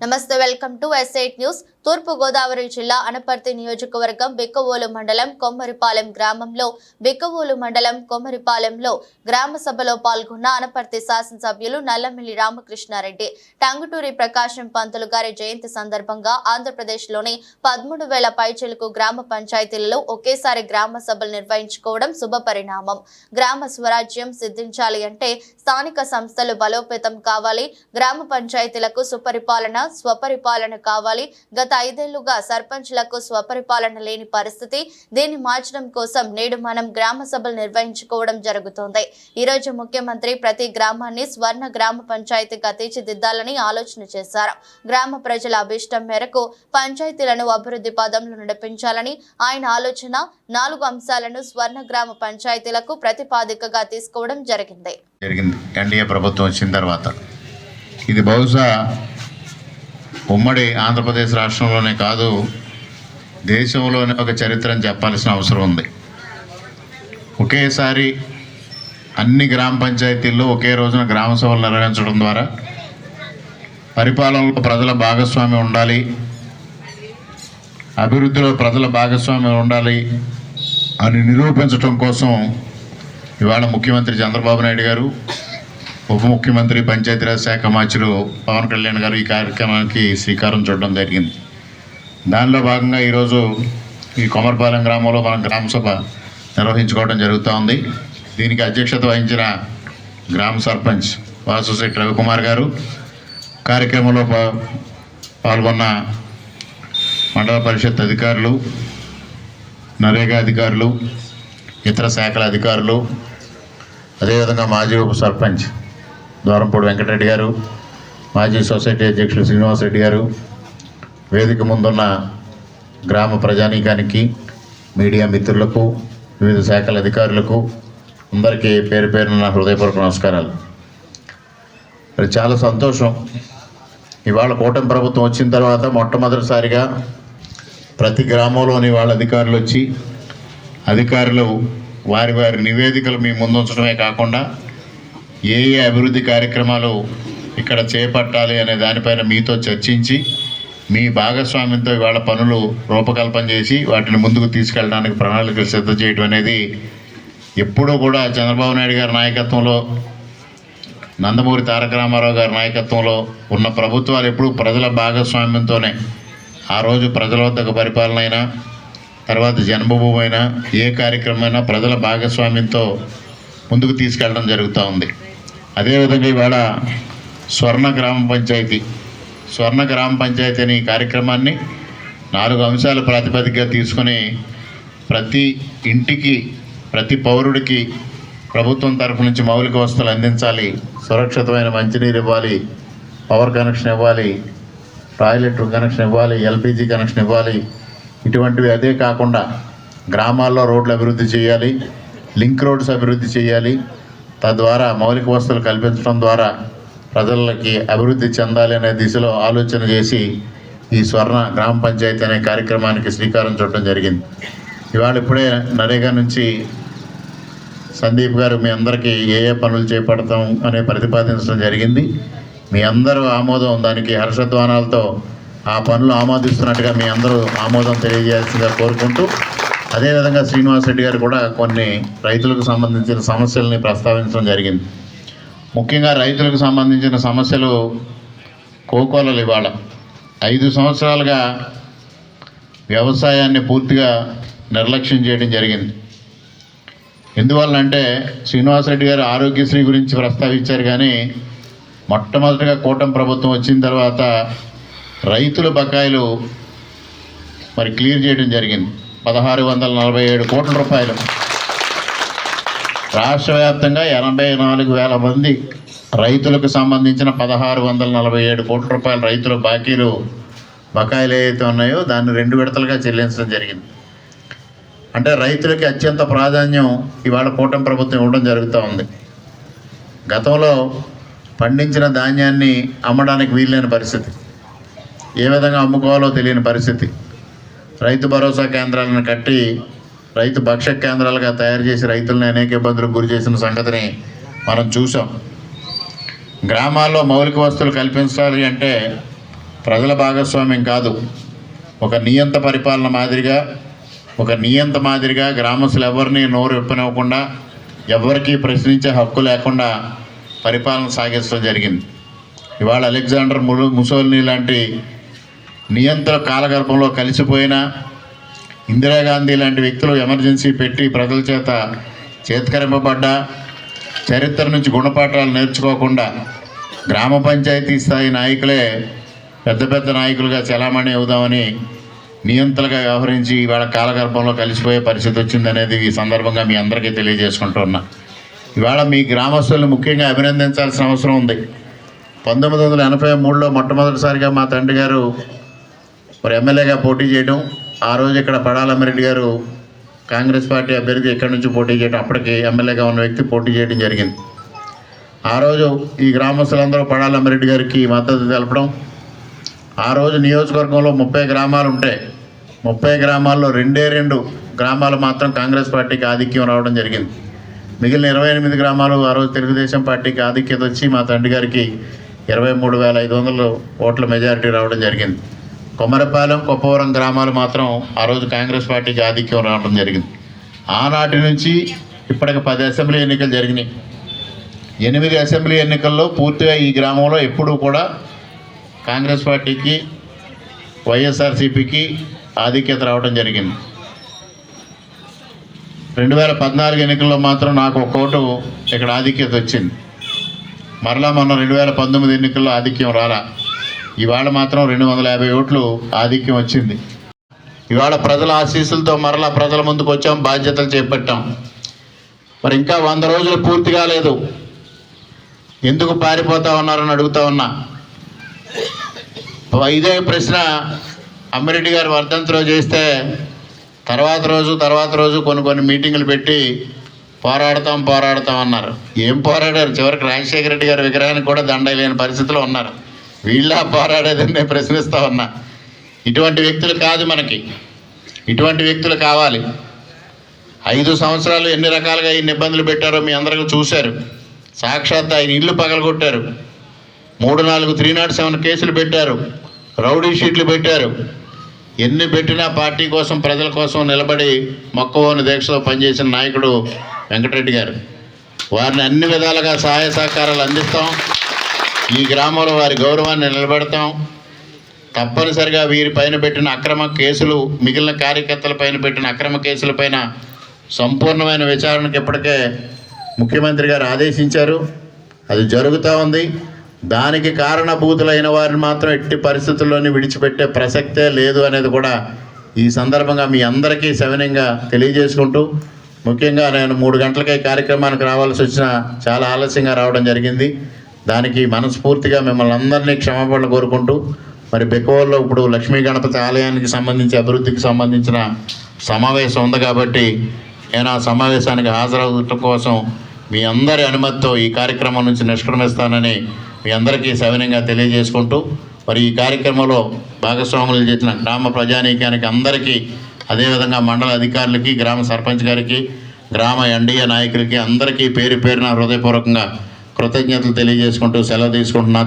నమస్తే welcome to S eight news తూర్పు గోదావరి జిల్లా అనపర్తి నియోజకవర్గం బిక్కవోలు మండలం కొమ్మరిపాలెం గ్రామంలో బిక్కవోలు మండలం కొమ్మరిపాలెంలో గ్రామ సభలో పాల్గొన్న అనపర్తి శాసనసభ్యులు నల్లమిల్లి రామకృష్ణారెడ్డి టంగుటూరి ప్రకాశం పంతులు గారి జయంతి సందర్భంగా ఆంధ్రప్రదేశ్లోని పదమూడు వేల పైచిలకు గ్రామ పంచాయతీలలో ఒకేసారి గ్రామ సభలు నిర్వహించుకోవడం శుభపరిణామం గ్రామ స్వరాజ్యం సిద్ధించాలి అంటే స్థానిక సంస్థలు బలోపేతం కావాలి గ్రామ పంచాయతీలకు సుపరిపాలన స్వపరిపాలన కావాలి గత ఐదేళ్ళుగా సర్పంచ్లకు స్వపరిపాలన లేని పరిస్థితి దీన్ని మార్చడం కోసం నేడు మనం గ్రామ సభలు నిర్వహించుకోవడం జరుగుతోంది. ఈ రోజు ముఖ్యమంత్రి ప్రతి గ్రామాన్ని స్వర్ణ గ్రామ పంచాయతీగా తీర్చిదిద్దాలని ఆలోచన చేశారు. గ్రామ ప్రజల అభిష్టం మేరకు పంచాయతీలను అభివృద్ధి పదంలో నడిపించాలని ఆయన ఆలోచన నాలుగు అంశాలను స్వర్ణ గ్రామ పంచాయతీలకు ప్రతిపాదికగా తీసుకోవడం జరిగింది. జరిగింది. ఎన్డీఏ ప్రభుత్వం వచ్చిన తర్వాత ఇది బహుశా ఉమ్మడి ఆంధ్రప్రదేశ్ రాష్ట్రంలోనే కాదు దేశంలోనే ఒక చరిత్ర చెప్పాల్సిన అవసరం ఉంది. ఒకేసారి అన్ని గ్రామ పంచాయతీల్లో ఒకే రోజున గ్రామ సభలు నిర్వహించడం ద్వారా పరిపాలనలో ప్రజల భాగస్వామ్యం ఉండాలి అభివృద్ధిలో ప్రజల భాగస్వామ్యం ఉండాలి అని నిరూపించడం కోసం ఇవాళ ముఖ్యమంత్రి చంద్రబాబు నాయుడు గారు ఉప ముఖ్యమంత్రి పంచాయతీరాజ్ శాఖ మార్చులు పవన్ కళ్యాణ్ గారు ఈ కార్యక్రమానికి శ్రీకారం చుట్టడం జరిగింది. దానిలో భాగంగా ఈరోజు ఈ కొమరపాలెం గ్రామంలో మనం గ్రామ సభ నిర్వహించుకోవడం జరుగుతూ ఉంది. దీనికి అధ్యక్షత వహించిన గ్రామ సర్పంచ్ వాసుశెట్టి రవికుమార్ గారు కార్యక్రమంలో పాల్గొన్న మండల పరిషత్ అధికారులు నరేగా అధికారులు ఇతర శాఖల అధికారులు అదేవిధంగా మాజీ ఉప సర్పంచ్ ద్వారంపూడి వెంకటరెడ్డి గారు మాజీ సొసైటీ అధ్యక్షులు శ్రీనివాసరెడ్డి గారు వేదిక ముందున్న గ్రామ ప్రజానీకానికి మీడియా మిత్రులకు వివిధ శాఖల అధికారులకు అందరికీ పేరు పేరున హృదయపూర్వక నమస్కారాలు. మరి చాలా సంతోషం. ఇవాళ కూటమి ప్రభుత్వం వచ్చిన తర్వాత మొట్టమొదటిసారిగా ప్రతి గ్రామంలోని వాళ్ళ అధికారులు వచ్చి అధికారులు వారి వారి నివేదికలు మీ ముందుంచడమే కాకుండా ఏ ఏ అభివృద్ధి కార్యక్రమాలు ఇక్కడ చేపట్టాలి అనే దానిపైన మీతో చర్చించి మీ భాగస్వామ్యంతో ఇవాళ పనులు రూపకల్పన చేసి వాటిని ముందుకు తీసుకెళ్ళడానికి ప్రణాళికలు సిద్ధం చేయడం అనేది ఎప్పుడూ కూడా చంద్రబాబు నాయుడు గారి నాయకత్వంలో నందమూరి తారక రామారావు గారి నాయకత్వంలో ఉన్న ప్రభుత్వాలు ఎప్పుడూ ప్రజల భాగస్వామ్యంతోనే. ఆ రోజు ప్రజల వద్దకు పరిపాలన అయినా తర్వాత జన్మభూమి అయినా ఏ కార్యక్రమం అయినా ప్రజల భాగస్వామ్యంతో ముందుకు తీసుకెళ్ళడం జరుగుతూ ఉంది. అదేవిధంగా ఇవాళ స్వర్ణ గ్రామ పంచాయతీ స్వర్ణ గ్రామ పంచాయతీ అనే కార్యక్రమాన్ని నాలుగు అంశాల ప్రాతిపదికగా తీసుకొని ప్రతి ఇంటికి ప్రతి పౌరుడికి ప్రభుత్వం తరఫు నుంచి మౌలిక వసతులు అందించాలి సురక్షితమైన మంచినీరు ఇవ్వాలి పవర్ కనెక్షన్ ఇవ్వాలి టాయిలెట్ కనెక్షన్ ఇవ్వాలి ఎల్పిజి కనెక్షన్ ఇవ్వాలి. ఇటువంటివి అదే కాకుండా గ్రామాల్లో రోడ్లు అభివృద్ధి చేయాలి లింక్ రోడ్స్ అభివృద్ధి చేయాలి తద్వారా మౌలిక వసతులు కల్పించడం ద్వారా ప్రజలకి అభివృద్ధి చెందాలి అనే దిశలో ఆలోచన చేసి ఈ స్వర్ణ గ్రామ పంచాయతీ అనే కార్యక్రమానికి శ్రీకారం చుట్టడం జరిగింది. ఇవాళ ఇప్పుడే నరేగా నుంచి సందీప్ గారు మీ అందరికీ ఏ ఏ పనులు చేపడతాం అనే ప్రతిపాదించడం జరిగింది. మీ అందరూ ఆమోదం దానికి హర్షధ్వానాలతో ఆ పనులు ఆమోదిస్తున్నట్టుగా మీ అందరూ ఆమోదం తెలియజేయాల్సిందిగా కోరుకుంటూ అదేవిధంగా శ్రీనివాస్ రెడ్డి గారు కూడా కొన్ని రైతులకు సంబంధించిన సమస్యల్ని ప్రస్తావించడం జరిగింది. ముఖ్యంగా రైతులకు సంబంధించిన సమస్యలు కోకోలలు ఇవాళ. ఐదు సంవత్సరాలుగా వ్యవసాయాన్ని పూర్తిగా నిర్లక్ష్యం చేయడం జరిగింది. ఎందువల్లంటే శ్రీనివాసరెడ్డి గారు ఆరోగ్యశ్రీ గురించి ప్రస్తావించారు కానీ మొట్టమొదటిగా కూటమి ప్రభుత్వం వచ్చిన తర్వాత రైతుల బకాయిలు మరి క్లియర్ చేయడం జరిగింది. పదహారు వందల నలభై ఏడు కోట్ల రూపాయలు. రాష్ట్ర వ్యాప్తంగా ఎనభై నాలుగు వేల మంది రైతులకు సంబంధించిన పదహారు వందల నలభై ఏడు కోట్ల రూపాయల రైతుల బాకీలు బకాయిలు ఏవైతే ఉన్నాయో దాన్ని రెండు విడతలుగా చెల్లించడం జరిగింది. అంటే రైతులకి అత్యంత ప్రాధాన్యం ఇవాళ కూటమి ప్రభుత్వం ఇవ్వడం జరుగుతూ ఉంది. గతంలో పండించిన ధాన్యాన్ని అమ్మడానికి వీల్లేని పరిస్థితి. ఏ విధంగా అమ్ముకోవాలో తెలియని పరిస్థితి. రైతు భరోసా కేంద్రాలను కట్టి రైతు భక్ష కేంద్రాలుగా తయారు చేసి రైతులను అనేక ఇబ్బందులకు గురి చేసిన సంగతిని మనం చూసాం గ్రామాల్లో మౌలిక వస్తువులు కల్పించాలి అంటే ప్రజల భాగస్వామ్యం కాదు. ఒక నియంత పరిపాలన మాదిరిగా ఒక నియంత మాదిరిగా గ్రామస్తులు ఎవరిని నోరు విప్పనివ్వకుండా ఎవరికీ ప్రశ్నించే హక్కు లేకుండా పరిపాలన సాగించడం జరిగింది. ఇవాళ అలెగ్జాండర్ ముసోల్ని లాంటి నియంత్ర కాలగర్భంలో కలిసిపోయిన ఇందిరాగాంధీ లాంటి వ్యక్తులు ఎమర్జెన్సీ పెట్టి ప్రజల చేత చేత్కరింపబడ్డా చరిత్ర నుంచి గుణపాఠాలు నేర్చుకోకుండా గ్రామ పంచాయతీ స్థాయి నాయకులే పెద్ద పెద్ద నాయకులుగా చలామణి అవుదామని నియంత్రణగా వ్యవహరించి ఇవాళ కాలగర్భంలో కలిసిపోయే పరిస్థితి వచ్చిందనేది ఈ సందర్భంగా మీ అందరికీ తెలియజేసుకుంటున్నా. ఇవాళ మీ గ్రామస్తులను ముఖ్యంగా అభినందించాల్సిన అవసరం ఉంది. పంతొమ్మిది వందల ఎనభై మూడులో మొట్టమొదటిసారిగా మా తండ్రి గారు మరి ఎమ్మెల్యేగా పోటీ చేయడం ఆ రోజు ఇక్కడ పడాలమ్మిరెడ్డి గారు కాంగ్రెస్ పార్టీ అభ్యర్థి ఎక్కడి నుంచి పోటీ చేయడం అప్పటికి ఎమ్మెల్యేగా ఉన్న వ్యక్తి పోటీ చేయడం జరిగింది. ఆ రోజు ఈ గ్రామస్తులందరూ పడాలమ్మిరెడ్డి గారికి మద్దతు తెలపడం ఆ రోజు నియోజకవర్గంలో ముప్పై గ్రామాలు ఉంటాయి ముప్పై గ్రామాల్లో రెండే రెండు గ్రామాలు మాత్రం కాంగ్రెస్ పార్టీకి ఆధిక్యం రావడం జరిగింది. మిగిలిన ఇరవై ఎనిమిది గ్రామాలు ఆ రోజు తెలుగుదేశం పార్టీకి ఆధిక్యత వచ్చి మా తండ్రి గారికి ఇరవై మూడు వేల ఐదు వందలు ఓట్ల మెజారిటీ రావడం జరిగింది. కొమరపాలెం కొప్పవరం గ్రామాలు మాత్రం ఆ రోజు కాంగ్రెస్ పార్టీకి ఆధిక్యం రావడం జరిగింది. ఆనాటి నుంచి ఇప్పటికి పది అసెంబ్లీ ఎన్నికలు జరిగినాయి. ఎనిమిది అసెంబ్లీ ఎన్నికల్లో పూర్తిగా ఈ గ్రామంలో ఎప్పుడూ కూడా కాంగ్రెస్ పార్టీకి వైఎస్ఆర్సీపీకి ఆధిక్యత రావడం జరిగింది. రెండు వేల పద్నాలుగు ఎన్నికల్లో మాత్రం నాకు ఒక ఓటు ఇక్కడ ఆధిక్యత వచ్చింది. మరలా మొన్న రెండు వేల పంతొమ్మిది ఎన్నికల్లో ఆధిక్యం రాలా. ఇవాళ మాత్రం రెండు వందల యాభై ఓట్లు ఆధిక్యం వచ్చింది. ఇవాళ ప్రజల ఆశీస్సులతో మరలా ప్రజల ముందుకు వచ్చాం బాధ్యతలు చేపట్టాం. మరి ఇంకా వంద రోజులు పూర్తి కాలేదు. ఎందుకు పారిపోతా ఉన్నారని అడుగుతా ఉన్నా. ఇదే ప్రశ్న అమ్మిరెడ్డి గారు వర్ధంతిలో చేస్తే తర్వాత రోజు తర్వాత రోజు కొన్ని కొన్ని మీటింగులు పెట్టి పోరాడతాం పోరాడతాం అన్నారు. ఏం పోరాడారు? చివరికి రాజశేఖర రెడ్డి గారి విగ్రహానికి కూడా దండ లేని పరిస్థితిలో ఉన్నారు. వీళ్ళ పోరాడేదని నేను ప్రశ్నిస్తా ఉన్నా. ఇటువంటి వ్యక్తులు కాదు మనకి. ఇటువంటి వ్యక్తులు కావాలి. ఐదు సంవత్సరాలు ఎన్ని రకాలుగా ఈ ఇబ్బందులు పెట్టారో మీ అందరికీ చూశారు. సాక్షాత్ ఆయన ఇల్లు పగలగొట్టారు. మూడు నాలుగు త్రీ నాట్ సెవెన్ కేసులు పెట్టారు. రౌడీ షీట్లు పెట్టారు. ఎన్ని పెట్టినా పార్టీ కోసం ప్రజల కోసం నిలబడి మొక్కవోని దీక్షతో పనిచేసిన నాయకుడు వెంకటరెడ్డి గారు. వారిని అన్ని విధాలుగా సహాయ సహకారాలు అందిస్తాం. ఈ గ్రామంలో వారి గౌరవాన్ని నిలబెడతాం. తప్పనిసరిగా వీరి పైన పెట్టిన అక్రమ కేసులు మిగిలిన కార్యకర్తల పైన పెట్టిన అక్రమ కేసులపైన సంపూర్ణమైన విచారణకు ఇప్పటికే ముఖ్యమంత్రి గారు ఆదేశించారు. అది జరుగుతూ ఉంది. దానికి కారణభూతులైన వారిని మాత్రం ఎట్టి పరిస్థితుల్లోని విడిచిపెట్టే ప్రసక్తే లేదు అనేది కూడా ఈ సందర్భంగా మీ అందరికీ శవనంగా తెలియజేసుకుంటూ ముఖ్యంగా నేను మూడు గంటలకే కార్యక్రమానికి రావాల్సి వచ్చిన చాలా ఆలస్యంగా రావడం జరిగింది. దానికి మనస్ఫూర్తిగా మిమ్మల్ని అందరినీ క్షమాపణలు కోరుకుంటూ మరి బెకోవల్లో ఇప్పుడు లక్ష్మీ గణపతి ఆలయానికి సంబంధించి అభివృద్ధికి సంబంధించిన సమావేశం ఉంది కాబట్టి నేను ఆ సమావేశానికి హాజరవటం కోసం మీ అందరి అనుమతితో ఈ కార్యక్రమం నుంచి నిష్క్రమిస్తానని మీ అందరికీ సవినంగా తెలియజేసుకుంటూ మరి ఈ కార్యక్రమంలో భాగస్వాములు చేసిన గ్రామ ప్రజానీకానికి అందరికీ అదేవిధంగా మండల అధికారులకి గ్రామ సర్పంచ్ గారికి గ్రామ ఎన్డీఏ నాయకులకి అందరికీ పేరు పేరున హృదయపూర్వకంగా కృతజ్ఞతలు తెలియజేసుకుంటూ సెలవు తీసుకుంటున్నా.